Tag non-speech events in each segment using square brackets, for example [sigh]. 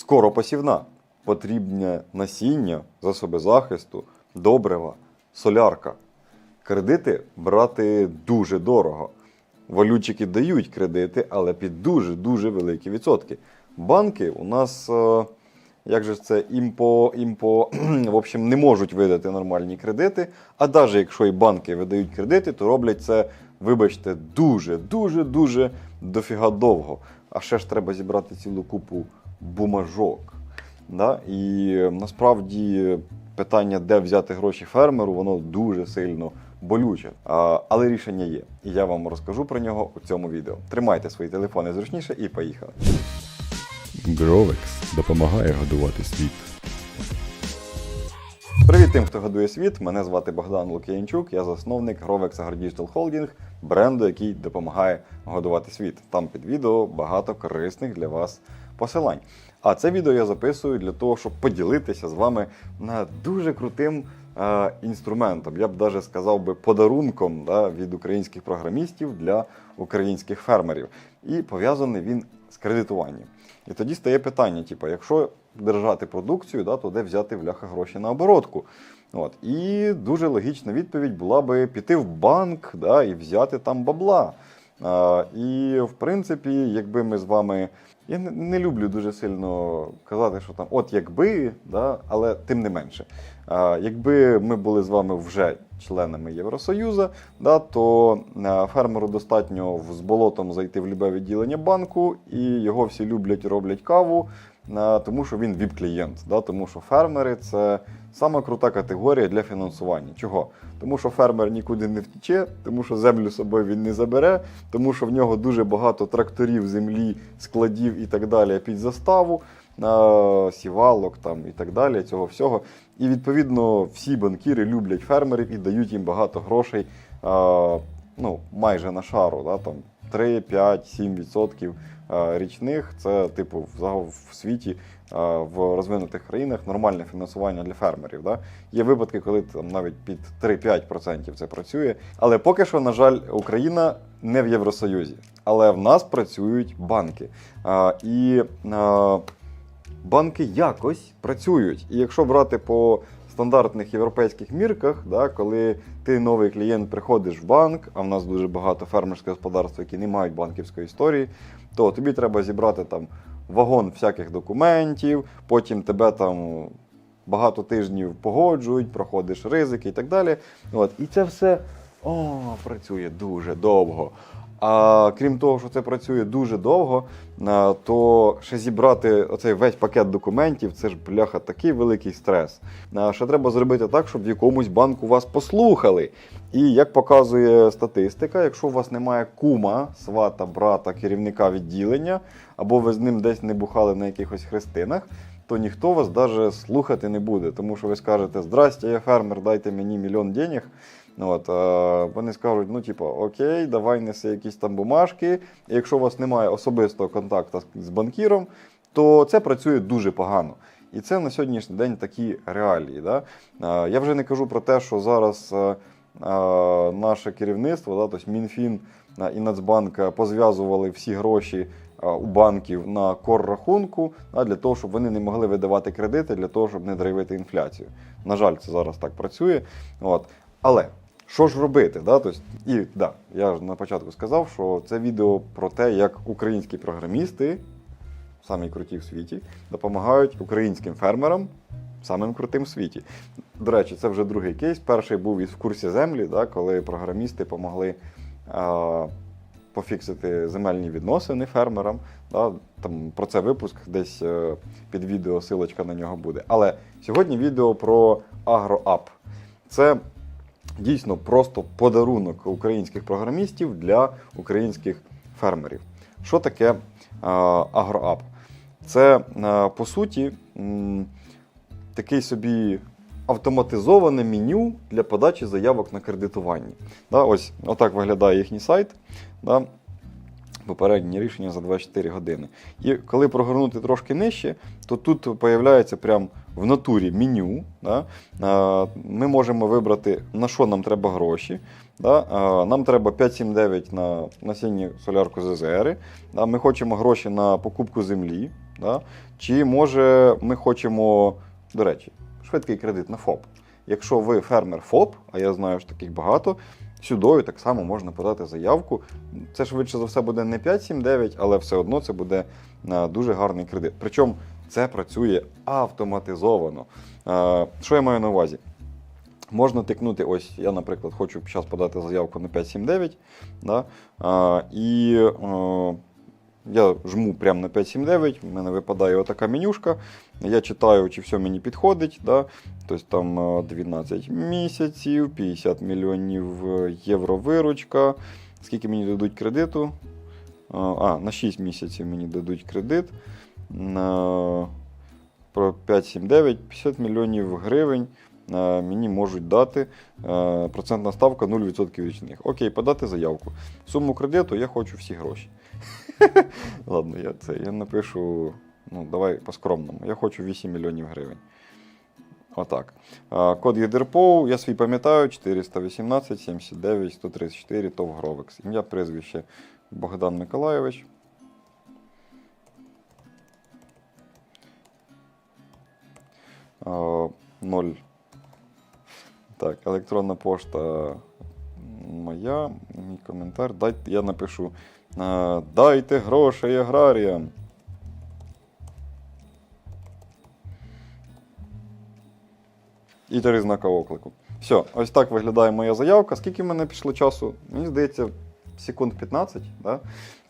Скоро посівна. Потрібне насіння, засоби захисту, добрива, солярка. Кредити брати дуже дорого. Валютчики дають кредити, але під дуже-дуже великі відсотки. Банки у нас, е, як же це, імпо, імпо, [clears throat] в общем, не можуть видати нормальні кредити. А навіть якщо і банки видають кредити, то роблять це, вибачте, дуже, дуже, дуже дофіга довго. А ще ж треба зібрати цілу купу бумажок. Да? І е, насправді питання, де взяти гроші фермеру, воно дуже сильно болюче. А, але рішення є. І я вам розкажу про нього у цьому відео. Тримайте свої телефони зручніше і поїхали. Гровекс допомагає годувати світ. Привіт тим, хто годує світ. Мене звати Богдан Лук'янчук, я засновник Grovex AgroDigital Holding, бренду, який допомагає годувати світ. Там під відео багато корисних для вас посилань. А це відео я записую для того, щоб поділитися з вами на дуже крутим е, інструментом. Я б навіть сказав би подарунком да, від українських програмістів для українських фермерів. І пов'язаний він з кредитуванням. І тоді стає питання: типу, якщо держати продукцію, да, то де взяти бляха гроші на оборотку? От. І дуже логічна відповідь була би піти в банк да, і взяти там бабла. А, і в принципі, якби ми з вами. Я не, не люблю дуже сильно казати, що там от якби, да, але тим не менше. А, якби ми були з вами вже членами Євросоюзу, да, то фермеру достатньо з болотом зайти в любе відділення банку, і його всі люблять, роблять каву, тому що він віп-клієнт. Да, тому що фермери це сама крута категорія для фінансування. Чого? Тому що фермер нікуди не втече, тому що землю з собою він не забере, тому що в нього дуже багато тракторів, землі, складів і так далі під заставу, сівалок там і так далі, цього всього. І відповідно всі банкіри люблять фермерів і дають їм багато грошей, ну, майже на шару, да, там 3, 5, 7 відсотків е, річних. Це, типу, в світі е, в розвинутих країнах нормальне фінансування для фермерів. Да? Є випадки, коли там навіть під 3-5% це працює. Але поки що, на жаль, Україна не в Євросоюзі. Але в нас працюють банки. А, і а, банки якось працюють. І якщо брати по стандартних європейських мірках, да, коли ти новий клієнт приходиш в банк, а в нас дуже багато фермерських господарств, які не мають банківської історії, то тобі треба зібрати там вагон всяких документів, потім тебе там багато тижнів погоджують, проходиш ризики і так далі. От. І це все о, працює дуже довго. А крім того, що це працює дуже довго, то ще зібрати оцей весь пакет документів, це ж бляха такий великий стрес. Ще треба зробити так, щоб в якомусь банку вас послухали. І як показує статистика, якщо у вас немає кума, свата, брата, керівника відділення, або ви з ним десь не бухали на якихось хрестинах, то ніхто вас навіть слухати не буде, тому що ви скажете: Здрасте, я фермер, дайте мені мільйон денег. От, е, вони скажуть, ну, типу, окей, давай неси якісь там бумажки. І якщо у вас немає особистого контакту з- банкіром, то це працює дуже погано. І це на сьогоднішній день такі реалії. Да? Е, я вже не кажу про те, що зараз е, наше керівництво, да, тобто Мінфін і Нацбанк позв'язували всі гроші у банків на кор-рахунку для того, щоб вони не могли видавати кредити, для того, щоб не драйвити інфляцію. На жаль, це зараз так працює. От. Але що ж робити? Да? Тобто, і да, я ж на початку сказав, що це відео про те, як українські програмісти, самі круті в світі, допомагають українським фермерам, самим крутим в світі. До речі, це вже другий кейс. Перший був із в курсі землі, да, коли програмісти допомогли а, пофіксити земельні відносини фермерам. Да, там про це випуск десь е, під відео силочка на нього буде. Але сьогодні відео про AgroApp. Це дійсно просто подарунок українських програмістів для українських фермерів. Що таке Агроап? Це, е, по суті, такий собі автоматизоване меню для подачі заявок на кредитування. Ось отак виглядає їхній сайт. Попереднє рішення за 24 години. І коли прогорнути трошки нижче, то тут появляється прям в натурі меню. Да? Ми можемо вибрати, на що нам треба гроші. Да? Нам треба 5,79 на насіння солярку ЗЗР. Да? Ми хочемо гроші на покупку землі. Да? Чи може ми хочемо, до речі, швидкий кредит на ФОП. Якщо ви фермер ФОП, а я знаю, що таких багато, сюдою так само можна подати заявку. Це швидше за все буде не 5,79, але все одно це буде е, дуже гарний кредит. Причому це працює автоматизовано. Е, Що я маю на увазі? Можна тикнути, ось я, наприклад, хочу зараз подати заявку на 579, да, і е, я жму прямо на 579, в мене випадає отака менюшка. Я читаю, чи все мені підходить. Да, тобто там е, 12 місяців, 50 мільйонів е, євро виручка. Скільки мені дадуть кредиту? Е, А, на 6 місяців мені дадуть кредит. На про 579, 50 мільйонів гривень е, мені можуть дати е, процентна ставка 0% річних. Окей, подати заявку. Суму кредиту я хочу всі гроші. [laughs] Ладно, я це я напишу. Ну, давай по-скромному. Я хочу 8 мільйонів гривень. Отак. Код ЄДРПОУ, я свій пам'ятаю, 418 79 134 ТОВ Гровекс. Ім'я, прізвище Богдан Миколайович. Е, Ноль. Так, електронна пошта моя, мій коментар. Дайте, я напишу. Е, Дайте грошей аграріям. І три знака оклику. Все, ось так виглядає моя заявка. Скільки в мене пішло часу? Мені здається, секунд 15. Да?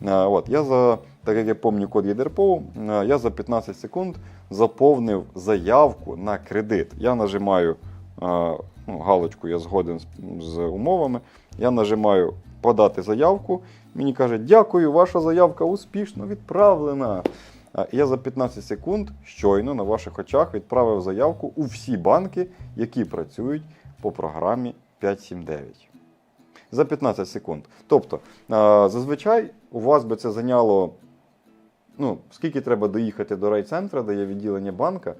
Е, От, я за, так як я пам'ятаю код ЄДРПО, е, я за 15 секунд заповнив заявку на кредит. Я нажимаю ну, галочку, я згоден з, умовами. Я нажимаю подати заявку. Мені каже, дякую, ваша заявка успішно відправлена. Я за 15 секунд щойно на ваших очах відправив заявку у всі банки, які працюють по програмі 579 за 15 секунд. Тобто, зазвичай у вас би це зайняло. Ну, скільки треба доїхати до райцентра, де є відділення банка,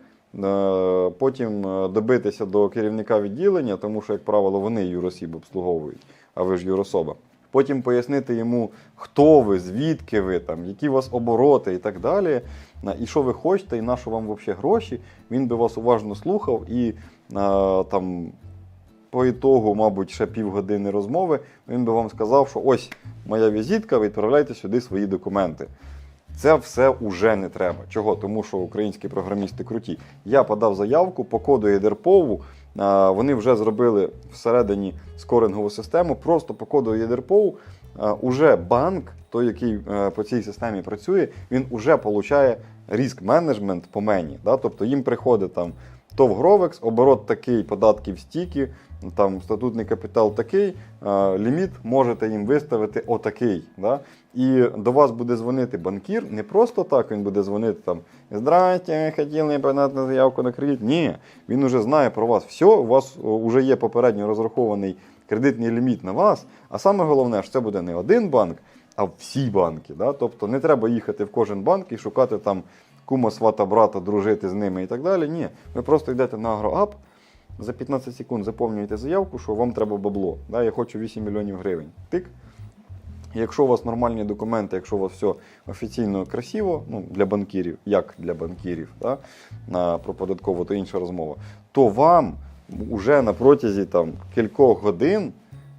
потім е, добитися до керівника відділення, тому що, як правило, вони юросіб обслуговують, а ви ж юрособа. Потім пояснити йому, хто ви, звідки ви, там, які у вас обороти і так далі, е, і що ви хочете, і на що вам взагалі гроші. Він би вас уважно слухав і е, там по ітогу, мабуть, ще півгодини розмови, він би вам сказав, що ось моя візитка, відправляйте сюди свої документи. Це все уже не треба. Чого? Тому що українські програмісти круті. Я подав заявку по коду ЄДРПОВу. Вони вже зробили всередині скорингову систему. Просто по коду ЄДРПОВу уже банк, той, який е, по цій системі працює, він уже отримує ріск менеджмент по мені. Тобто їм приходить там ТОВ Гровекс, оборот такий, податків стільки, там статутний капітал такий, е, ліміт можете їм виставити отакий. Да? І до вас буде дзвонити банкір, не просто так він буде дзвонити там Здрасте, хотіли подати заявку на кредит. Ні, він вже знає про вас все, у вас вже є попередньо розрахований кредитний ліміт на вас. А саме головне, що це буде не один банк, а всі банки. Да? Тобто не треба їхати в кожен банк і шукати там кума, свата, брата, дружити з ними і так далі. Ні, ви просто йдете на агроап, за 15 секунд заповнюєте заявку, що вам треба бабло. Да? Я хочу 8 мільйонів гривень. Тик. Якщо у вас нормальні документи, якщо у вас все офіційно красиво, ну для банкірів, як для банкірів, да, на про податкову, то інша розмова, то вам уже на протязі там кількох годин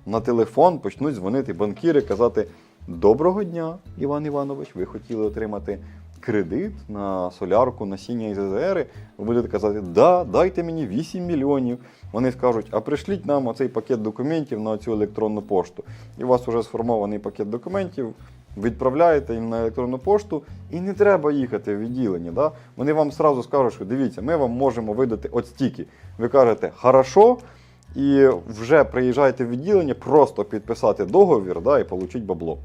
на телефон почнуть дзвонити банкіри, казати: Доброго дня, Іван Іванович, ви хотіли отримати кредит на солярку, насіння і ЗЗР. Ви будете казати, да, дайте мені 8 мільйонів. Вони скажуть, а пришліть нам оцей пакет документів на цю електронну пошту. І у вас вже сформований пакет документів. Відправляєте їм на електронну пошту, і не треба їхати в відділення. Да? Вони вам сразу скажуть, що дивіться, ми вам можемо видати от стільки. Ви кажете, хорошо, і вже приїжджаєте в відділення, просто підписати договір да, і отримати бабло.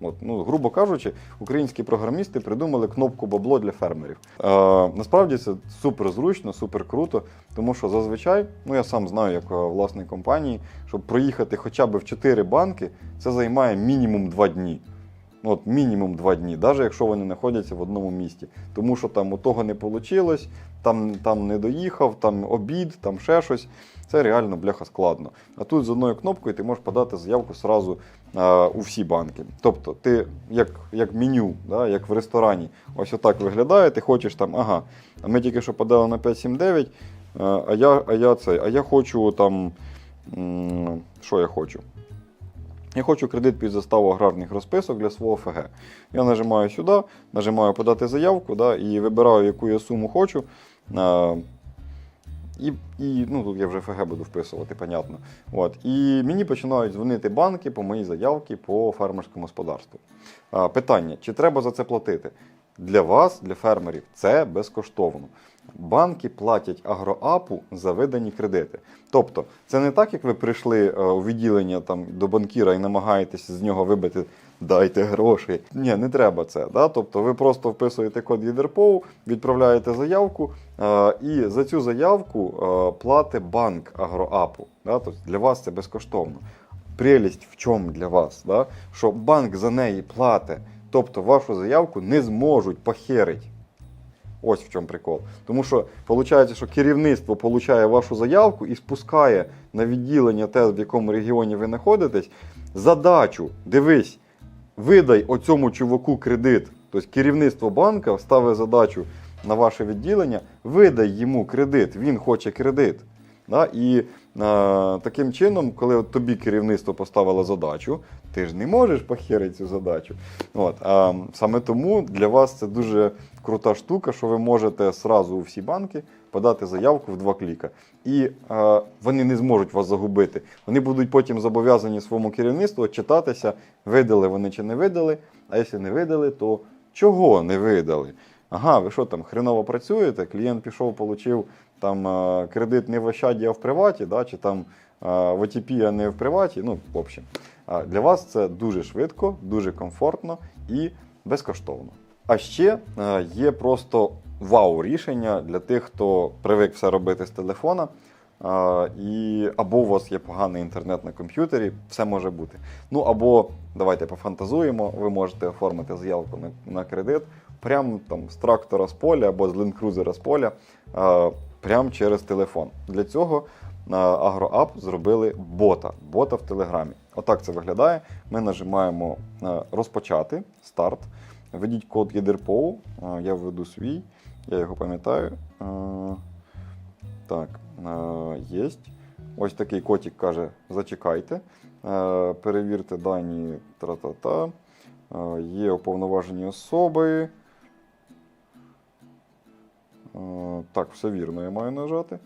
От, ну, грубо кажучи, українські програмісти придумали кнопку бабло для фермерів. Е, насправді це супер зручно, супер круто, тому що зазвичай, ну я сам знаю, як е, власник компанії, щоб проїхати хоча б в 4 банки, це займає мінімум 2 дні. От мінімум два дні, навіть якщо вони знаходяться в одному місті. Тому що там у того не вийшло, там, там не доїхав, там обід, там ще щось. Це реально бляха складно. А тут з одною кнопкою ти можеш подати заявку сразу у всі банки. Тобто, ти як, як меню, да, як в ресторані, ось отак виглядає, ти хочеш там, ага, ми тільки що подали на 579, а, а я, а я цей, а я хочу там. Що я хочу? Я хочу кредит під заставу аграрних розписок для свого ФГ. Я нажимаю сюди, нажимаю подати заявку да, і вибираю, яку я суму хочу. І, і ну, тут я вже ФГ буду вписувати, понятно. От. І мені починають дзвонити банки по моїй заявці по фермерському господарству. А, питання: чи треба за це платити? Для вас, для фермерів, це безкоштовно. Банки платять агроапу за видані кредити. Тобто, це не так, як ви прийшли е, у відділення там, до банкіра і намагаєтесь з нього вибити дайте гроші. Ні, не треба це. Да? Тобто ви просто вписуєте код ЄДРПОУ, відправляєте заявку, е, і за цю заявку е, платить банк агроапу. Да? Тобто для вас це безкоштовно. Прелість в чому для вас? Да? Що банк за неї платить, тобто вашу заявку не зможуть похерити. Ось в чому прикол. Тому що виходить, що керівництво получає вашу заявку і спускає на відділення те, в якому регіоні ви знаходитесь, задачу. Дивись, видай оцьому чуваку кредит. Тобто керівництво банка ставить задачу на ваше відділення, видай йому кредит, він хоче кредит. Да? І е, таким чином, коли тобі керівництво поставило задачу, ти ж не можеш похерити цю задачу. От, а саме тому для вас це дуже крута штука, що ви можете сразу у всі банки подати заявку в два кліка. І е, вони не зможуть вас загубити. Вони будуть потім зобов'язані своєму керівництву читатися, видали вони чи не видали. А якщо не видали, то чого не видали? Ага, ви що там хреново працюєте? Клієнт пішов, отримав там е, кредит не в Ощаді, а в приваті, да? чи там е, в ОТП, а не в приваті. Ну, в общем, для вас це дуже швидко, дуже комфортно і безкоштовно. А ще е, є просто вау-рішення для тих, хто привик все робити з телефона. І або у вас є поганий інтернет на комп'ютері, все може бути. Ну або давайте пофантазуємо, ви можете оформити заявку на, на кредит прямо там з трактора з поля або з лендкрузера з поля, прямо через телефон. Для цього на агроап зробили бота, бота в Телеграмі. Отак це виглядає. Ми нажимаємо е, розпочати старт. Введіть код ЄДРПОУ, е, я введу свій, я його пам'ятаю. Е, Так, є. Ось такий котик каже: зачекайте, е, перевірте дані тра-та-та. Е, Є уповноважені особи. Е, Так, все вірно, я маю нажати.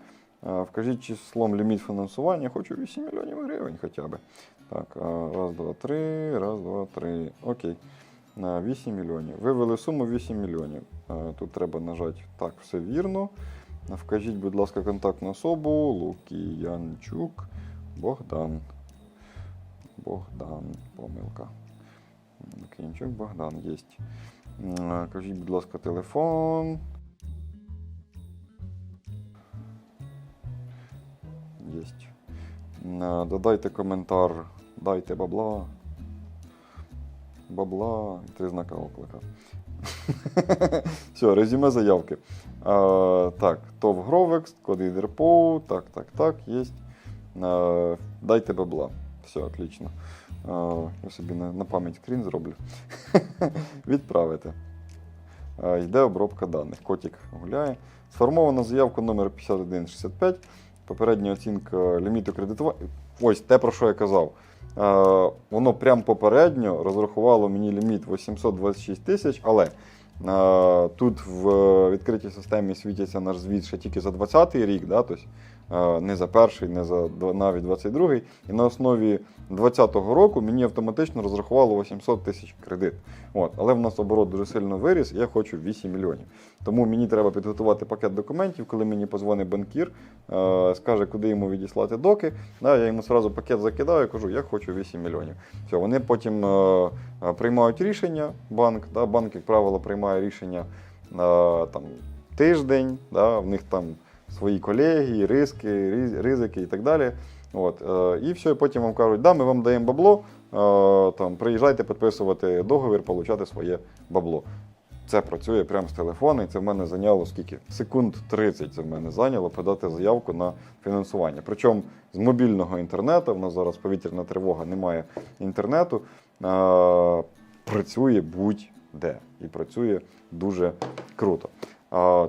Е, Вкажіть числом ліміт фінансування, хочу 8 мільйонів гривень хоча б. Так, е, раз, два, три, раз, два, три. Окей. На 8 мільйонів. Вивели суму 8 мільйонів. Тут треба нажати так, все вірно. Вкажіть, будь ласка, контактну особу Лукіянчук Богдан. Богдан, помилка. Лукіянчук Богдан є. Кажіть, будь ласка, телефон. Єсть. Е, Додайте коментар, дайте бабла. Бабла, три знака оклика. [laughs] Все, резюме заявки. А, так, ТОВ Гровекс, код ІДРПО, так, так, так, є. А, дайте бабла. Все, отлично. А, я собі на, на пам'ять скрін зроблю. [laughs] Відправити. А, йде обробка даних. Котик гуляє. Сформована заявка номер 5165. Попередня оцінка ліміту кредитування. Ось те, про що я казав. Е, воно прям попередньо розрахувало мені ліміт 826 тисяч, але е, тут в відкритій системі світиться наш звіт ще тільки за 2020 рік, да, тобто, не за перший, не за навіть 22-й. І на основі 2020 року мені автоматично розрахувало 800 тисяч кредит. От, але в нас оборот дуже сильно виріс, і я хочу 8 мільйонів. Тому мені треба підготувати пакет документів, коли мені позвонить банкір, е, скаже, куди йому відіслати доки. Я йому одразу пакет закидаю і кажу, я хочу 8 мільйонів. Все, вони потім е, е, приймають рішення, банк. Банк, як правило, приймає рішення е, там, тиждень, в них там свої колеги, риски, ризики і так далі. От, е, і все, і потім вам кажуть, да, ми вам даємо бабло, там, приїжджайте підписувати договір, получати своє бабло. Це працює прямо з телефону, і це в мене зайняло скільки? Секунд 30 це в мене зайняло подати заявку на фінансування. Причому з мобільного інтернету, в нас зараз повітряна тривога, немає інтернету, е, працює будь-де і працює дуже круто.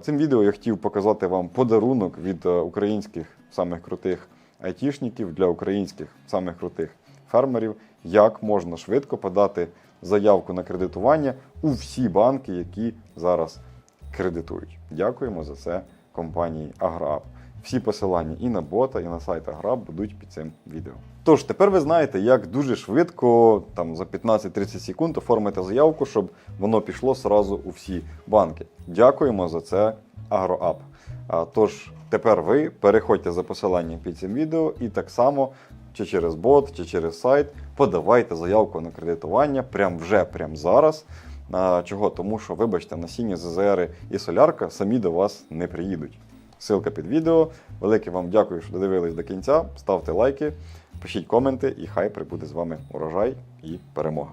Цим відео я хотів показати вам подарунок від е, українських самих крутих айтішників для українських самих крутих фермерів, як можна швидко подати заявку на кредитування у всі банки, які зараз кредитують. Дякуємо за це компанії Аграп. Всі посилання і на бота, і на сайт Аграп будуть під цим відео. Тож тепер ви знаєте, як дуже швидко, там за 15-30 секунд оформити заявку, щоб воно пішло сразу у всі банки. Дякуємо за це Агроап. Тож тепер ви переходьте за посиланням під цим відео і так само чи через бот, чи через сайт подавайте заявку на кредитування прямо вже, прямо зараз. Чого? Тому що, вибачте, насіння ЗЗР і солярка самі до вас не приїдуть. Ссылка під відео. Велике вам дякую, що додивились до кінця. Ставте лайки, пишіть коменти, і хай прибуде з вами урожай і перемога.